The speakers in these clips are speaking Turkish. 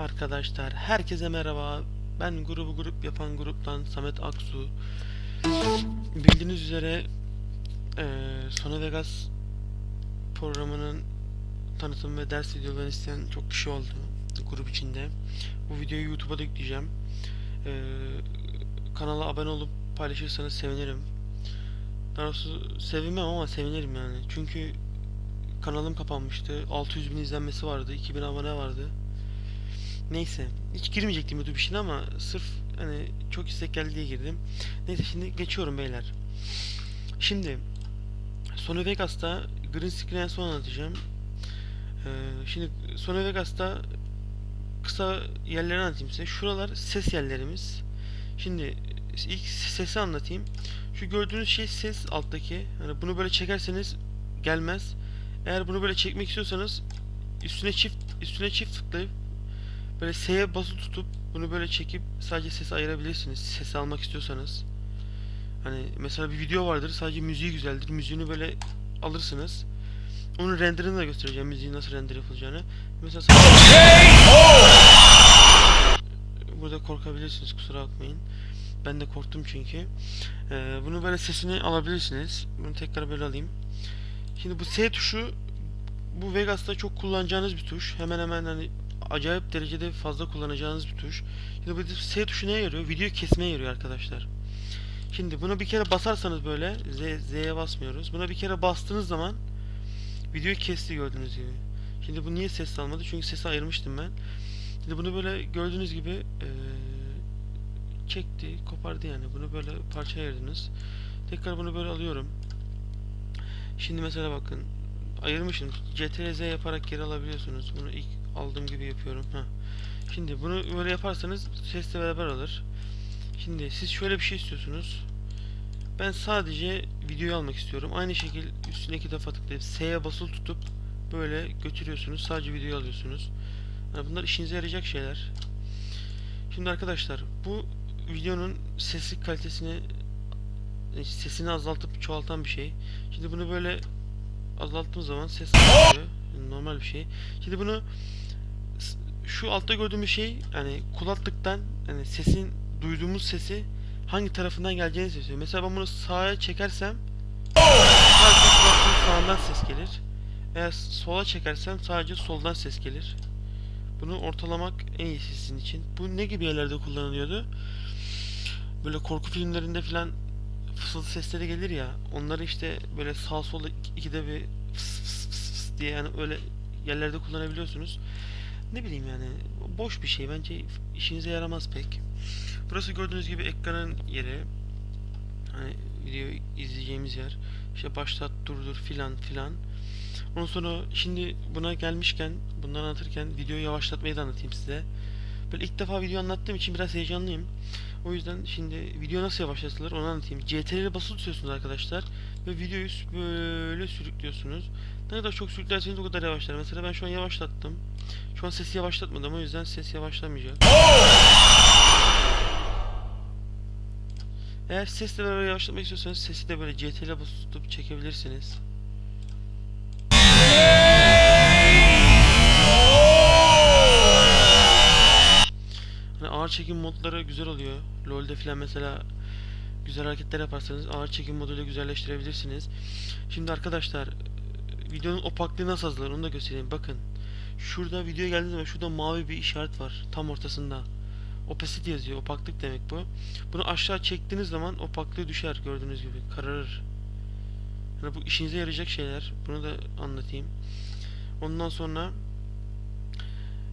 Arkadaşlar herkese merhaba. Ben grubu grup yapan gruptan Samet Aksu. Bildiğiniz üzere eee Sony Vegas programının tanıtım ve ders videolarını isteyen çok kişi oldu grup içinde. Bu videoyu YouTube'a da yükleyeceğim. Eee, kanala abone olup paylaşırsanız sevinirim. Daha doğrusu sevinmem ama sevinirim yani. Çünkü kanalım kapanmıştı. 600 bin izlenmesi vardı. 2000 abone vardı. Neyse. Hiç girmeyecektim YouTube işine ama sırf hani çok istek geldi diye girdim. Neyse şimdi geçiyorum beyler. Şimdi Sony Vegas'ta Green Screen'e son anlatacağım. Ee, şimdi Sony Vegas'ta kısa yerleri anlatayım size. Şuralar ses yerlerimiz. Şimdi ilk sesi anlatayım. Şu gördüğünüz şey ses alttaki. Hani bunu böyle çekerseniz gelmez. Eğer bunu böyle çekmek istiyorsanız üstüne çift üstüne çift tıklayıp böyle S'ye basılı tutup bunu böyle çekip sadece sesi ayırabilirsiniz. Sesi almak istiyorsanız. Hani mesela bir video vardır sadece müziği güzeldir. Müziğini böyle alırsınız. Onun renderini de göstereceğim. Müziğin nasıl render yapılacağını. Mesela Burada korkabilirsiniz kusura bakmayın. Ben de korktum çünkü. Ee, bunu böyle sesini alabilirsiniz. Bunu tekrar böyle alayım. Şimdi bu S tuşu bu Vegas'ta çok kullanacağınız bir tuş. Hemen hemen hani acayip derecede fazla kullanacağınız bir tuş. Şimdi bu S tuşu neye yarıyor? Video kesmeye yarıyor arkadaşlar. Şimdi buna bir kere basarsanız böyle Z, Z'ye basmıyoruz. Buna bir kere bastığınız zaman videoyu kesti gördüğünüz gibi. Şimdi bu niye ses almadı? Çünkü sesi ayırmıştım ben. Şimdi bunu böyle gördüğünüz gibi eee, çekti, kopardı yani. Bunu böyle parça ayırdınız. Tekrar bunu böyle alıyorum. Şimdi mesela bakın ayırmışım. Ctrl Z yaparak geri alabiliyorsunuz. Bunu ilk aldığım gibi yapıyorum. Heh. Şimdi bunu böyle yaparsanız sesle beraber alır. Şimdi siz şöyle bir şey istiyorsunuz. Ben sadece videoyu almak istiyorum. Aynı şekil üstüne iki defa tıklayıp S'ye basılı tutup böyle götürüyorsunuz. Sadece videoyu alıyorsunuz. Yani bunlar işinize yarayacak şeyler. Şimdi arkadaşlar bu videonun sesi kalitesini e, sesini azaltıp çoğaltan bir şey. Şimdi bunu böyle azalttığım zaman ses. Yani normal bir şey. Şimdi bunu şu altta gördüğümüz şey yani kulaklıktan yani sesin duyduğumuz sesi hangi tarafından geleceğini seçiyor. Mesela ben bunu sağa çekersem sadece kulaklığın sağından ses gelir. Eğer sola çekersem sadece soldan ses gelir. Bunu ortalamak en iyisi sizin için. Bu ne gibi yerlerde kullanılıyordu? Böyle korku filmlerinde filan fısıltı sesleri gelir ya. Onları işte böyle sağ sola ik- ikide bir fıs fıs fıs fıs diye yani öyle yerlerde kullanabiliyorsunuz. Ne bileyim yani boş bir şey bence işinize yaramaz pek. Burası gördüğünüz gibi ekranın yeri. Hani video izleyeceğimiz yer. İşte başlat, durdur filan filan. Ondan sonra şimdi buna gelmişken, bunları anlatırken videoyu yavaşlatmayı da anlatayım size. Böyle ilk defa video anlattığım için biraz heyecanlıyım. O yüzden şimdi video nasıl yavaşlatılır onu anlatayım. CTRL'e basılı tutuyorsunuz arkadaşlar ve videoyu böyle sürüklüyorsunuz. Ne kadar çok sürüklerseniz o kadar yavaşlar. Mesela ben şu an yavaşlattım. Şu an sesi yavaşlatmadım o yüzden ses yavaşlamayacak. Eğer sesle beraber yavaşlatmak istiyorsanız sesi de böyle CTRL'e basılı tutup çekebilirsiniz. Hani ağır çekim modları güzel oluyor. LoL'de falan mesela güzel hareketler yaparsanız ağır çekim moduyla güzelleştirebilirsiniz. Şimdi arkadaşlar videonun opaklığı nasıl azalır onu da göstereyim. Bakın şurada videoya geldiğiniz zaman şurada mavi bir işaret var tam ortasında. Opacity yazıyor. Opaklık demek bu. Bunu aşağı çektiğiniz zaman opaklığı düşer gördüğünüz gibi. Kararır. Yani bu işinize yarayacak şeyler. Bunu da anlatayım. Ondan sonra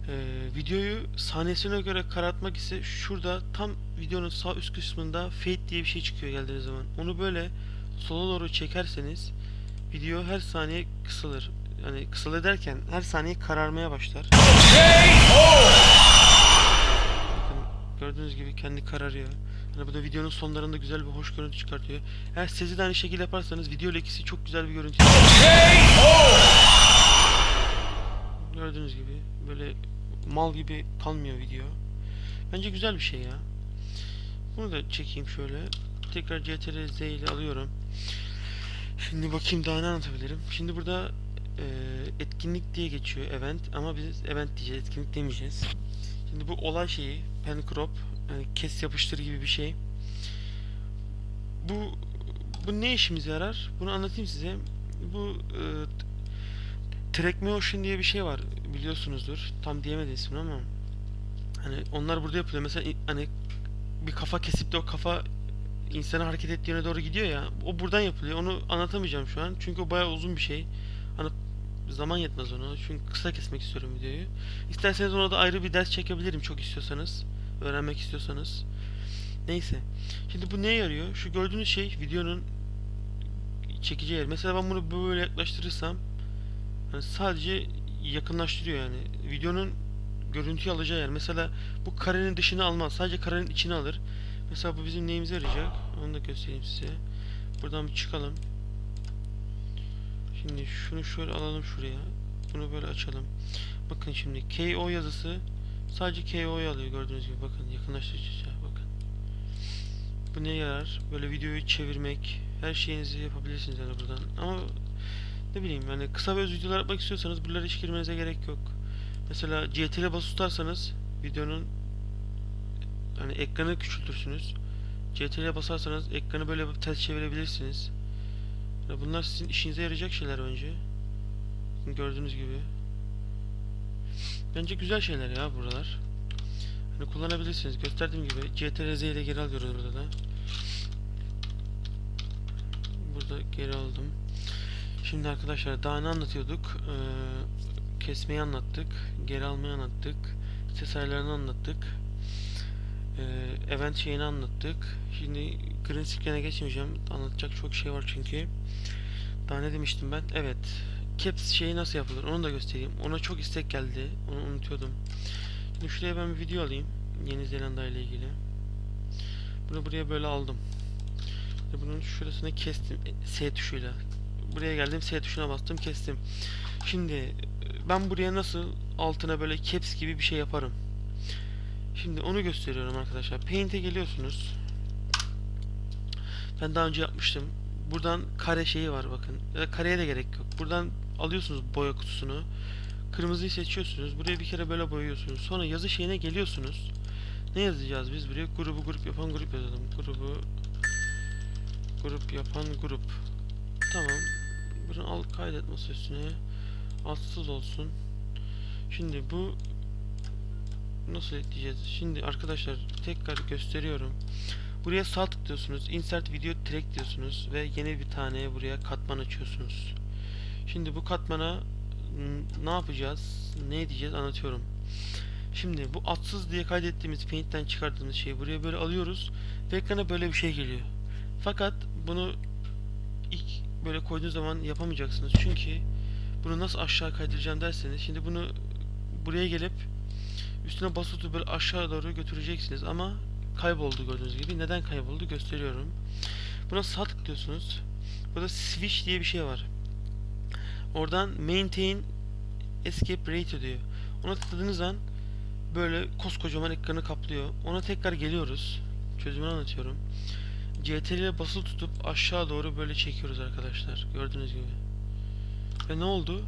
ee, videoyu sahnesine göre karartmak ise şurada tam videonun sağ üst kısmında fade diye bir şey çıkıyor geldiğiniz zaman. Onu böyle sola doğru çekerseniz video her saniye kısalır. Yani kısalır derken her saniye kararmaya başlar. Bakın gördüğünüz gibi kendi kararıyor. Hani bu da videonun sonlarında güzel bir hoş görüntü çıkartıyor. Eğer sesi de aynı şekilde yaparsanız video ile ikisi çok güzel bir görüntü Gördüğünüz gibi böyle mal gibi kalmıyor video. Bence güzel bir şey ya. Bunu da çekeyim şöyle. Tekrar CTRL ile alıyorum. Şimdi bakayım daha ne anlatabilirim. Şimdi burada e, etkinlik diye geçiyor event ama biz event diyeceğiz etkinlik demeyeceğiz. Şimdi bu olay şeyi pen crop yani kes yapıştır gibi bir şey. Bu bu ne işimize yarar? Bunu anlatayım size. Bu e, Track Motion diye bir şey var biliyorsunuzdur. Tam diyemedim ismini ama hani onlar burada yapılıyor. Mesela hani bir kafa kesip de o kafa insanı hareket ettiği yöne doğru gidiyor ya. O buradan yapılıyor. Onu anlatamayacağım şu an. Çünkü o bayağı uzun bir şey. Hani zaman yetmez ona. Çünkü kısa kesmek istiyorum videoyu. İsterseniz ona da ayrı bir ders çekebilirim çok istiyorsanız. Öğrenmek istiyorsanız. Neyse. Şimdi bu neye yarıyor? Şu gördüğünüz şey videonun çekeceği yer. Mesela ben bunu böyle yaklaştırırsam hani sadece yakınlaştırıyor yani. Videonun görüntüyü alacağı yer. Mesela bu karenin dışını almaz. Sadece karenin içini alır. Mesela bu bizim neyimize yarayacak? Onu da göstereyim size. Buradan bir çıkalım. Şimdi şunu şöyle alalım şuraya. Bunu böyle açalım. Bakın şimdi KO yazısı sadece KO'yu alıyor gördüğünüz gibi. Bakın yakınlaştırıcı. Bakın. Bu ne yarar? Böyle videoyu çevirmek, her şeyinizi yapabilirsiniz yani buradan. Ama ne bileyim yani kısa ve öz videolar yapmak istiyorsanız buralara hiç girmenize gerek yok. Mesela CTRL'e basılı tutarsanız videonun hani ekranı küçültürsünüz. CTRL'e basarsanız ekranı böyle ters çevirebilirsiniz. Yani bunlar sizin işinize yarayacak şeyler önce. Gördüğünüz gibi. Bence güzel şeyler ya buralar. Hani kullanabilirsiniz. Gösterdiğim gibi CTRL-Z ile geri alıyoruz burada da. Burada geri aldım. Şimdi arkadaşlar daha ne anlatıyorduk? Ee, kesmeyi anlattık. Geri almayı anlattık. Ses ayarlarını anlattık. Ee, event şeyini anlattık. Şimdi green screen'e geçmeyeceğim. Anlatacak çok şey var çünkü. Daha ne demiştim ben? Evet. Caps şeyi nasıl yapılır? Onu da göstereyim. Ona çok istek geldi. Onu unutuyordum. Şimdi şuraya ben bir video alayım. Yeni Zelanda ile ilgili. Bunu buraya böyle aldım. Bunun şurasını kestim. S tuşuyla. Buraya geldim. S tuşuna bastım. Kestim. Şimdi e, ben buraya nasıl altına böyle caps gibi bir şey yaparım. Şimdi onu gösteriyorum arkadaşlar. Paint'e geliyorsunuz. Ben daha önce yapmıştım. Buradan kare şeyi var bakın. Ya kareye de gerek yok. Buradan alıyorsunuz boya kutusunu. Kırmızıyı seçiyorsunuz. Buraya bir kere böyle boyuyorsunuz. Sonra yazı şeyine geliyorsunuz. Ne yazacağız biz buraya? Grubu grup yapan grup yazalım. Grubu grup yapan grup. Tamam. Bunu al kaydet masa üstüne. Altsız olsun. Şimdi bu nasıl ekleyeceğiz? Şimdi arkadaşlar tekrar gösteriyorum. Buraya sağ tıklıyorsunuz. Insert video track diyorsunuz ve yeni bir tane buraya katman açıyorsunuz. Şimdi bu katmana ne yapacağız? Ne diyeceğiz? Anlatıyorum. Şimdi bu atsız diye kaydettiğimiz Paint'ten çıkardığımız şeyi buraya böyle alıyoruz ve ekrana böyle bir şey geliyor. Fakat bunu ilk böyle koyduğunuz zaman yapamayacaksınız. Çünkü bunu nasıl aşağı kaydıracağım derseniz şimdi bunu buraya gelip üstüne basılı böyle aşağı doğru götüreceksiniz ama kayboldu gördüğünüz gibi. Neden kayboldu gösteriyorum. Buna sağ tıklıyorsunuz. Burada switch diye bir şey var. Oradan maintain escape rate diyor. Ona tıkladığınız an böyle koskocaman ekranı kaplıyor. Ona tekrar geliyoruz. Çözümünü anlatıyorum. CTRL ile basılı tutup aşağı doğru böyle çekiyoruz arkadaşlar. Gördüğünüz gibi. Ve ne oldu?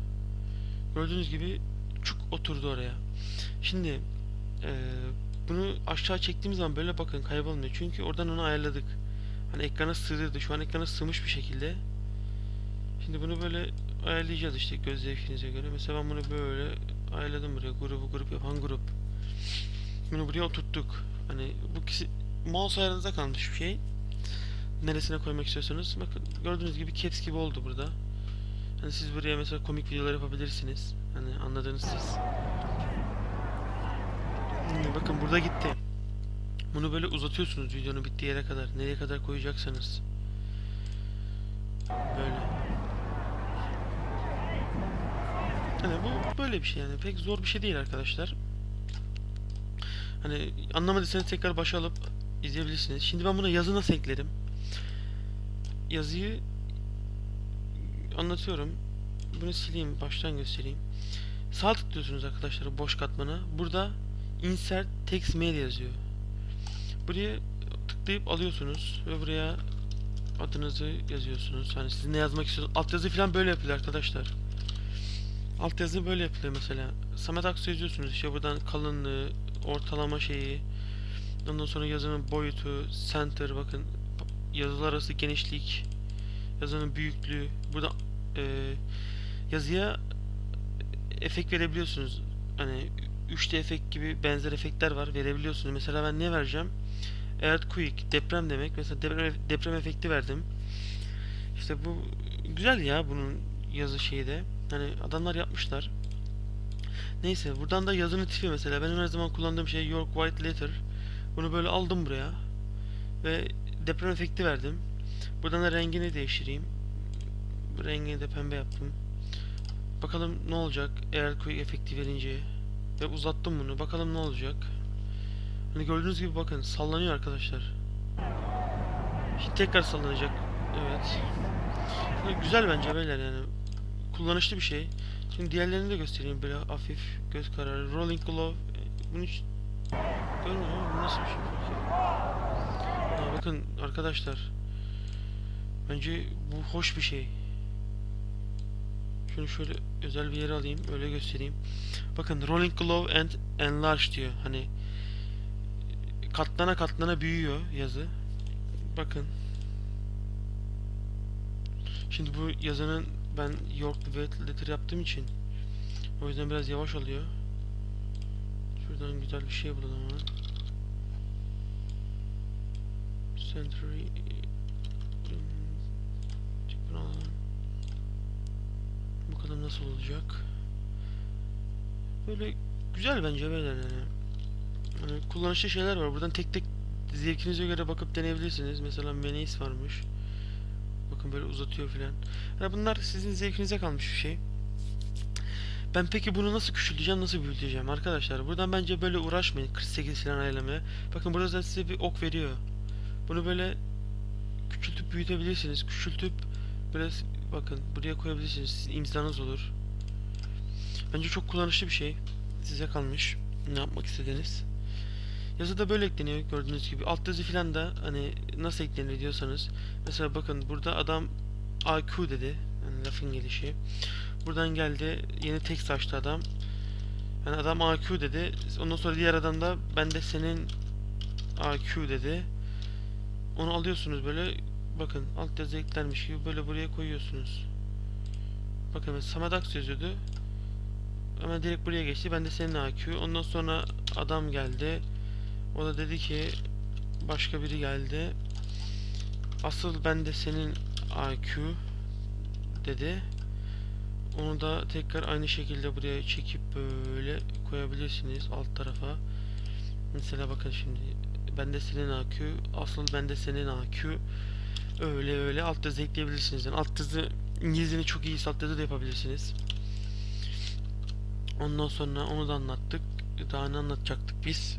Gördüğünüz gibi çuk oturdu oraya. Şimdi eee, bunu aşağı çektiğimiz zaman böyle bakın kaybolmuyor. Çünkü oradan onu ayarladık. Hani ekrana sığdırdı. Şu an ekrana sığmış bir şekilde. Şimdi bunu böyle ayarlayacağız işte göz zevkinize göre. Mesela ben bunu böyle ayarladım buraya. Grubu grup yapan grup. Bunu buraya oturttuk. Hani bu kişi mouse ayarınıza kalmış bir şey. Neresine koymak istiyorsanız. Bakın gördüğünüz gibi caps gibi oldu burada. Hani siz buraya mesela komik videolar yapabilirsiniz. Hani anladınız siz. Hmm, bakın burada gitti. Bunu böyle uzatıyorsunuz videonun bittiği yere kadar. Nereye kadar koyacaksanız. Böyle. Hani bu böyle bir şey yani. Pek zor bir şey değil arkadaşlar. Hani anlamadıysanız tekrar başa alıp izleyebilirsiniz. Şimdi ben buna yazı nasıl eklerim? Yazıyı anlatıyorum. Bunu sileyim, baştan göstereyim. Sağ tıklıyorsunuz arkadaşlar boş katmana. Burada insert text mail yazıyor. Buraya tıklayıp alıyorsunuz ve buraya adınızı yazıyorsunuz. Hani siz ne yazmak istiyorsunuz. Altyazı falan böyle yapılıyor arkadaşlar. Altyazı böyle yapılıyor mesela. Samet Aksu yazıyorsunuz. İşte buradan kalınlığı, ortalama şeyi. Ondan sonra yazının boyutu, center bakın yazılar arası genişlik, yazının büyüklüğü. Burada e, yazıya efekt verebiliyorsunuz. Hani 3D efekt gibi benzer efektler var verebiliyorsunuz. Mesela ben ne vereceğim? Earthquake, deprem demek. Mesela deprem, deprem efekti verdim. İşte bu güzel ya bunun yazı şeyi de. Hani adamlar yapmışlar. Neyse buradan da yazının tipi mesela. Benim her zaman kullandığım şey York White Letter. Bunu böyle aldım buraya. Ve deprem efekti verdim. Buradan da rengini değiştireyim. Rengini de pembe yaptım. Bakalım ne olacak eğer quick efekti verince. Ve uzattım bunu. Bakalım ne olacak. Hani gördüğünüz gibi bakın sallanıyor arkadaşlar. Şimdi tekrar sallanacak. Evet. Hani güzel bence beyler yani. Kullanışlı bir şey. Şimdi diğerlerini de göstereyim böyle hafif göz kararı. Rolling Glove. e, Bunu hiç görmüyorum bu nasıl bir şey? Ha, bakın arkadaşlar. Bence bu hoş bir şey. Şunu şöyle özel bir yere alayım. Öyle göstereyim. Bakın Rolling Glove and Enlarge diyor. Hani katlana katlana büyüyor yazı. Bakın. Şimdi bu yazının ben York Wet Letter yaptığım için o yüzden biraz yavaş oluyor. Şuradan güzel bir şey bulalım hemen. Century Bunu alalım. Bakalım nasıl olacak. Böyle güzel bence beyler yani. Hani kullanışlı şeyler var. Buradan tek tek zevkinize göre bakıp deneyebilirsiniz. Mesela Menace varmış. Bakın böyle uzatıyor filan. Yani bunlar sizin zevkinize kalmış bir şey. Ben peki bunu nasıl küçülteceğim, nasıl büyüteceğim arkadaşlar? Buradan bence böyle uğraşmayın 48 falan ayarlamaya. Bakın burada zaten size bir ok veriyor. Bunu böyle küçültüp büyütebilirsiniz. Küçültüp böyle bakın buraya koyabilirsiniz. Sizin imzanız olur. Bence çok kullanışlı bir şey. Size kalmış. Ne yapmak istediğiniz. Yazı da böyle ekleniyor gördüğünüz gibi. Alt yazı filan da hani nasıl eklenir diyorsanız. Mesela bakın burada adam AQ dedi. Yani lafın gelişi. Buradan geldi yeni tekst açtı adam. Yani adam AQ dedi. Ondan sonra diğer adam da ben de senin AQ dedi. Onu alıyorsunuz böyle bakın alt yazı eklenmiş gibi böyle buraya koyuyorsunuz. Bakın Aks yazıyordu. Hemen direkt buraya geçti. Ben de senin AQ. Ondan sonra adam geldi. O da dedi ki başka biri geldi. Asıl ben de senin AQ dedi. Onu da tekrar aynı şekilde buraya çekip böyle koyabilirsiniz alt tarafa. Mesela bakın şimdi ben de senin AQ, asıl ben de senin AQ. Öyle öyle alt yazı ekleyebilirsiniz. Yani alt yazı İngilizcenin çok iyi alt yazı da yapabilirsiniz. Ondan sonra onu da anlattık. Daha ne anlatacaktık biz?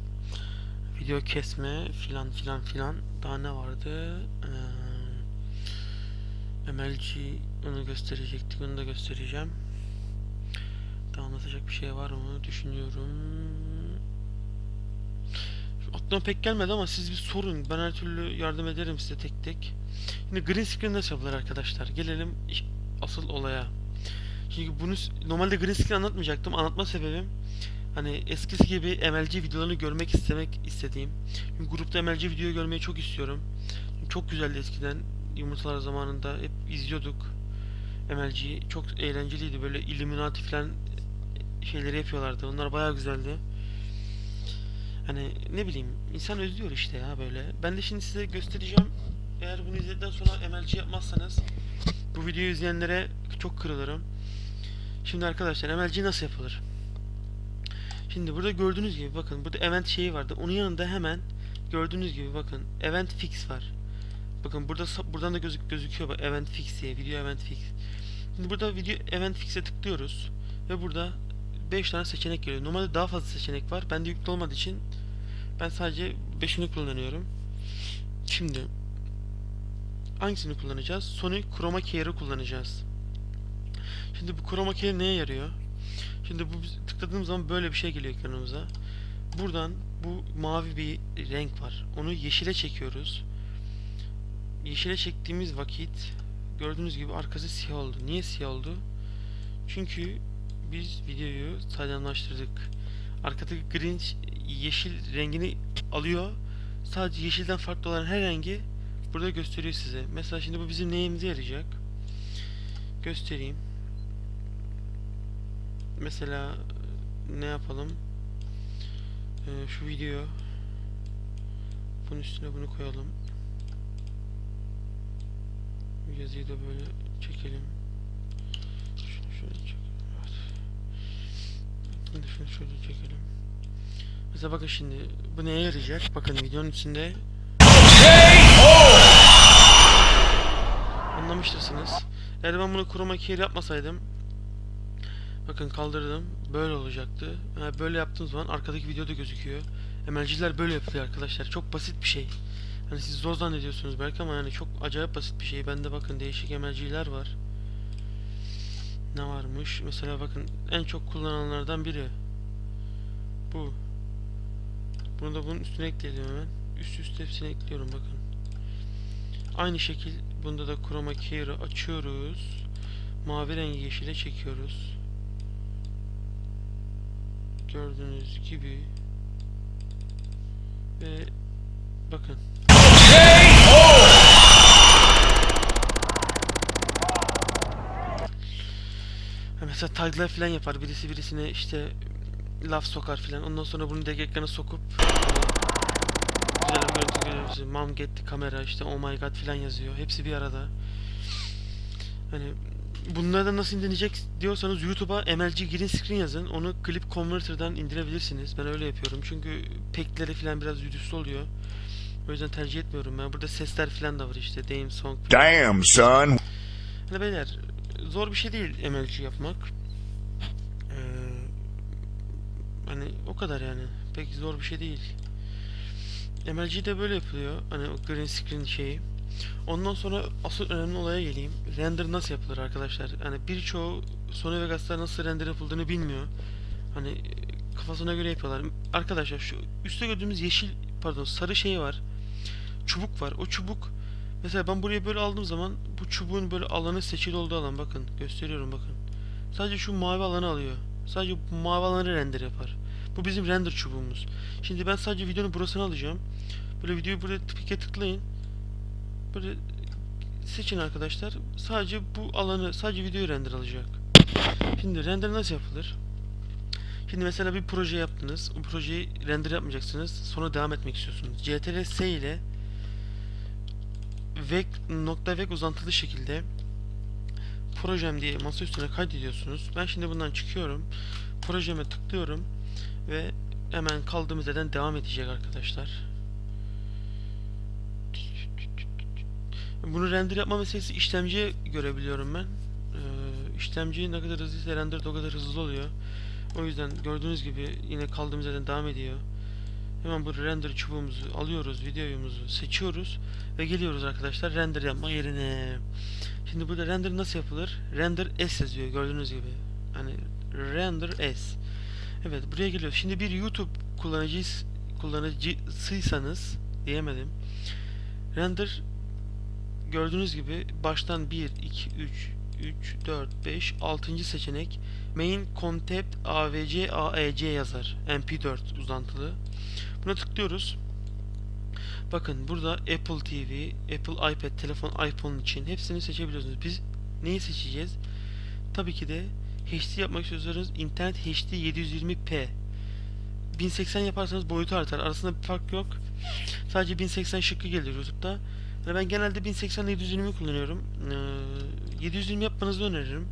Video kesme filan filan filan. Daha ne vardı? Ee, MLG onu gösterecektik. Onu da göstereceğim. Daha anlatacak bir şey var mı? Düşünüyorum. Aklıma pek gelmedi ama siz bir sorun. Ben her türlü yardım ederim size tek tek. Şimdi green screen nasıl yapılır arkadaşlar? Gelelim asıl olaya. Çünkü bunu normalde green screen anlatmayacaktım. Anlatma sebebim hani eskisi gibi MLG videolarını görmek istemek istediğim. Çünkü grupta MLG video görmeyi çok istiyorum. Çok güzeldi eskiden. Yumurtalar zamanında hep izliyorduk. MLG'yi çok eğlenceliydi. Böyle Illuminati falan şeyleri yapıyorlardı. Onlar bayağı güzeldi. Hani ne bileyim insan özlüyor işte ya böyle. Ben de şimdi size göstereceğim. Eğer bunu izledikten sonra MLG yapmazsanız bu videoyu izleyenlere çok kırılırım. Şimdi arkadaşlar MLG nasıl yapılır? Şimdi burada gördüğünüz gibi bakın burada event şeyi vardı. Onun yanında hemen gördüğünüz gibi bakın event fix var. Bakın burada buradan da gözük gözüküyor bak event fix diye video event fix. Şimdi burada video event fix'e tıklıyoruz ve burada 5 tane seçenek geliyor. Normalde daha fazla seçenek var. Bende yüklü olmadığı için ben sadece 5'ini kullanıyorum. Şimdi hangisini kullanacağız? Sony Chroma Key'ı kullanacağız. Şimdi bu Chroma Key neye yarıyor? Şimdi bu biz tıkladığımız zaman böyle bir şey geliyor ekranımıza. Buradan bu mavi bir renk var. Onu yeşile çekiyoruz. Yeşile çektiğimiz vakit gördüğünüz gibi arkası siyah oldu. Niye siyah oldu? Çünkü biz videoyu saydamlaştırdık. Arkadaki green yeşil rengini alıyor. Sadece yeşilden farklı olan her rengi burada gösteriyor size. Mesela şimdi bu bizim neyimize yarayacak? Göstereyim. Mesela ne yapalım? Ee, şu video bunun üstüne bunu koyalım. Yazıyı da böyle çekelim. Şunu şöyle çek. Evet. Bunu şunu şöyle çekelim. Mesela bakın şimdi bu neye yarayacak? Bakın videonun içinde anlamıştırsınız. Eğer ben bunu chroma key yapmasaydım bakın kaldırdım böyle olacaktı. Yani böyle yaptığım zaman arkadaki videoda gözüküyor. MLG'ler böyle yapılıyor arkadaşlar. Çok basit bir şey. Hani siz zor zannediyorsunuz belki ama yani çok acayip basit bir şey. Bende bakın değişik MLG'ler var. Ne varmış? Mesela bakın en çok kullanılanlardan biri. Bu. Bunu da bunun üstüne ekleyelim hemen. Üst üste hepsini ekliyorum bakın. Aynı şekil bunda da chroma key'i açıyoruz. Mavi rengi yeşile çekiyoruz. Gördüğünüz gibi ve bakın Mesela taglar falan yapar. Birisi birisine işte laf sokar falan. Ondan sonra bunu direkt sokup güzel görüyoruz. Mom get kamera işte oh my god falan yazıyor. Hepsi bir arada. Hani bunlardan nasıl indirecek diyorsanız YouTube'a MLG Green Screen yazın. Onu Clip Converter'dan indirebilirsiniz. Ben öyle yapıyorum. Çünkü pekleri falan biraz yüzüstü oluyor. O yüzden tercih etmiyorum ben. Burada sesler falan da var işte. Dame Song falan. Damn, son. Hani beyler zor bir şey değil MLG yapmak. Ee, hani o kadar yani. Pek zor bir şey değil. MLG de böyle yapılıyor. Hani o green screen şeyi. Ondan sonra asıl önemli olaya geleyim. Render nasıl yapılır arkadaşlar? Hani birçoğu Sony Vegas'ta nasıl render yapıldığını bilmiyor. Hani e, kafasına göre yapıyorlar. Arkadaşlar şu üstte gördüğümüz yeşil pardon sarı şey var. Çubuk var. O çubuk Mesela ben buraya böyle aldığım zaman bu çubuğun böyle alanı seçili olduğu alan bakın gösteriyorum bakın. Sadece şu mavi alanı alıyor. Sadece bu mavi alanı render yapar. Bu bizim render çubuğumuz. Şimdi ben sadece videonun burasını alacağım. Böyle videoyu buraya pike tıklayın. Böyle seçin arkadaşlar. Sadece bu alanı sadece videoyu render alacak. Şimdi render nasıl yapılır? Şimdi mesela bir proje yaptınız. O projeyi render yapmayacaksınız. Sonra devam etmek istiyorsunuz. CTRL S ile vec nokta vec uzantılı şekilde projem diye masa üstüne kaydediyorsunuz. Ben şimdi bundan çıkıyorum. Projeme tıklıyorum ve hemen kaldığımız yerden devam edecek arkadaşlar. Bunu render yapma meselesi işlemciye görebiliyorum ben. Ee, işlemci ne kadar hızlıysa render de o kadar hızlı oluyor. O yüzden gördüğünüz gibi yine kaldığımız yerden devam ediyor. Hemen bu render çubuğumuzu alıyoruz, videomuzu seçiyoruz ve geliyoruz arkadaşlar render yapma yerine. Şimdi burada render nasıl yapılır? Render S yazıyor gördüğünüz gibi. Hani render S. Evet buraya geliyor. Şimdi bir YouTube kullanıcıs kullanıcısıysanız diyemedim. Render gördüğünüz gibi baştan 1 2 3 3 4 5 6. seçenek main concept avc aec yazar. mp4 uzantılı. Buna tıklıyoruz. Bakın burada Apple TV, Apple iPad, telefon, iPhone için hepsini seçebiliyorsunuz. Biz neyi seçeceğiz? Tabii ki de HD yapmak istiyorsanız internet HD 720p. 1080 yaparsanız boyutu artar. Arasında bir fark yok. Sadece 1080 şıkkı gelir YouTube'da. Yani ben genelde 1080 ile 720 kullanıyorum. Ee, 720 yapmanızı öneririm.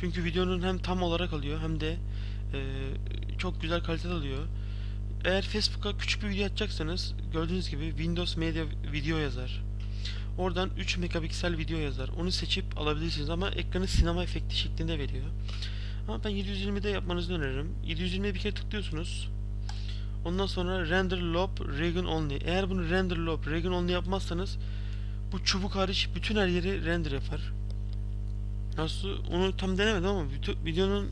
Çünkü videonun hem tam olarak alıyor hem de e, çok güzel kalitede alıyor. Eğer Facebook'a küçük bir video atacaksanız gördüğünüz gibi Windows Media Video yazar. Oradan 3 megapiksel video yazar. Onu seçip alabilirsiniz ama ekranı sinema efekti şeklinde veriyor. Ama ben 720'de yapmanızı öneririm. 720'ye bir kere tıklıyorsunuz. Ondan sonra Render Lob Region Only. Eğer bunu Render Lob Region Only yapmazsanız bu çubuk hariç bütün her yeri render yapar. Nasıl onu tam denemedim ama videonun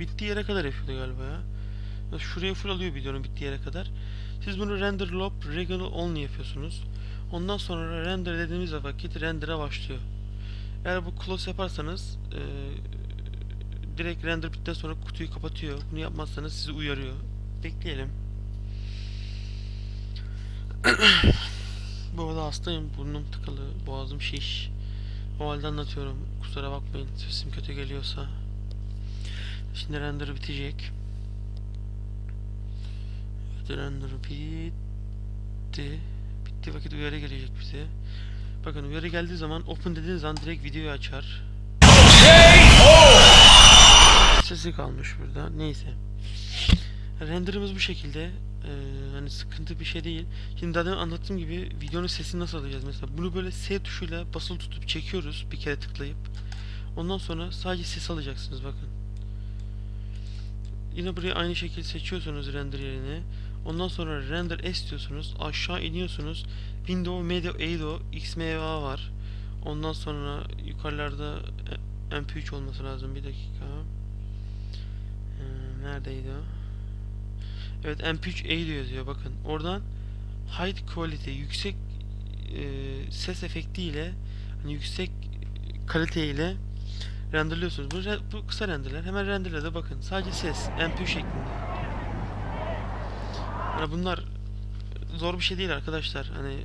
bittiği yere kadar yapıyordu galiba ya. Ya Şuraya full alıyor videonun bittiği yere kadar. Siz bunu render lob regional only yapıyorsunuz. Ondan sonra render dediğimiz vakit render'a başlıyor. Eğer bu close yaparsanız e, direkt render bittikten sonra kutuyu kapatıyor. Bunu yapmazsanız sizi uyarıyor. Bekleyelim. Bu arada hastayım. Burnum tıkalı. Boğazım şiş. O halde anlatıyorum. Kusura bakmayın. Sesim kötü geliyorsa. Şimdi render bitecek. Render bitti. Bitti vakit uyarı gelecek bize. Bakın uyarı geldiği zaman open dediğiniz zaman direkt videoyu açar. Sesi kalmış burada. Neyse. Renderımız bu şekilde. Ee, hani sıkıntı bir şey değil. Şimdi daha demin anlattığım gibi videonun sesini nasıl alacağız mesela. Bunu böyle S tuşuyla basılı tutup çekiyoruz bir kere tıklayıp. Ondan sonra sadece ses alacaksınız bakın. Yine buraya aynı şekilde seçiyorsunuz render yerini. Ondan sonra render S diyorsunuz. Aşağı iniyorsunuz. Windows Media Edo XMA var. Ondan sonra yukarılarda e, MP3 olması lazım. Bir dakika. Neredeydi o? Evet MP3 Edo yazıyor bakın. Oradan High Quality yüksek e, ses efekti ile hani yüksek kalite ile renderliyorsunuz. Bu, bu kısa renderler. Hemen renderle de bakın. Sadece ses. MP3 şeklinde. Hani bunlar zor bir şey değil arkadaşlar. Hani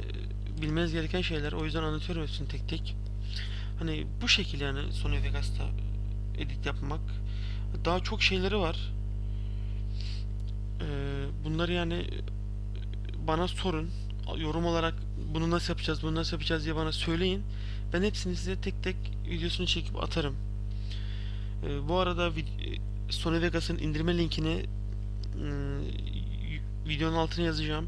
bilmeniz gereken şeyler. O yüzden anlatıyorum hepsini tek tek. Hani bu şekilde yani Sony Vegas'ta edit yapmak. Daha çok şeyleri var. Ee, bunları yani bana sorun. Yorum olarak bunu nasıl yapacağız, bunu nasıl yapacağız diye bana söyleyin. Ben hepsini size tek tek videosunu çekip atarım. Ee, bu arada vid- Sony Vegas'ın indirme linkini y- videonun altına yazacağım.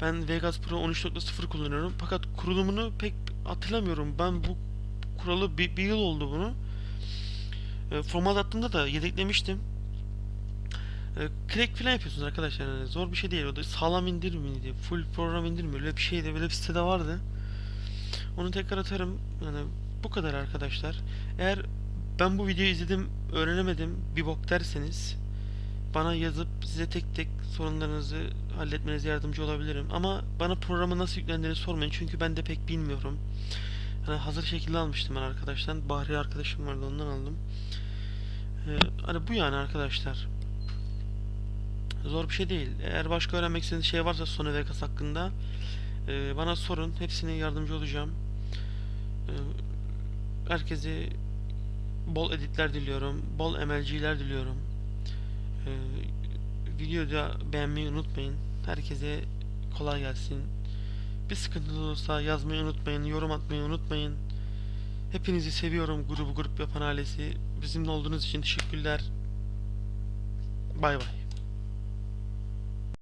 Ben Vegas Pro 13.0 kullanıyorum. Fakat kurulumunu pek hatırlamıyorum. Ben bu kuralı bir, bir yıl oldu bunu. E, format attığımda da yedeklemiştim. E, crack falan yapıyorsunuz arkadaşlar. Yani zor bir şey değil. O da sağlam indir miydi? Full program indir mi? Öyle bir şeydi. Böyle bir sitede vardı. Onu tekrar atarım. Yani bu kadar arkadaşlar. Eğer ben bu videoyu izledim, öğrenemedim bir bok derseniz bana yazıp size tek tek sorunlarınızı halletmenize yardımcı olabilirim. Ama bana programı nasıl yüklendiğini sormayın çünkü ben de pek bilmiyorum. Hani hazır şekilde almıştım ben arkadaştan. Bahri arkadaşım vardı ondan aldım. Ee, hani bu yani arkadaşlar. Zor bir şey değil. Eğer başka öğrenmek istediğiniz şey varsa Sony Vegas hakkında e, bana sorun. Hepsine yardımcı olacağım. E, herkese bol editler diliyorum. Bol MLG'ler diliyorum. E, videoda beğenmeyi unutmayın. Herkese kolay gelsin. Bir sıkıntınız olursa yazmayı unutmayın. Yorum atmayı unutmayın. Hepinizi seviyorum grubu grup yapan ailesi. Bizimle olduğunuz için teşekkürler. Bay bay.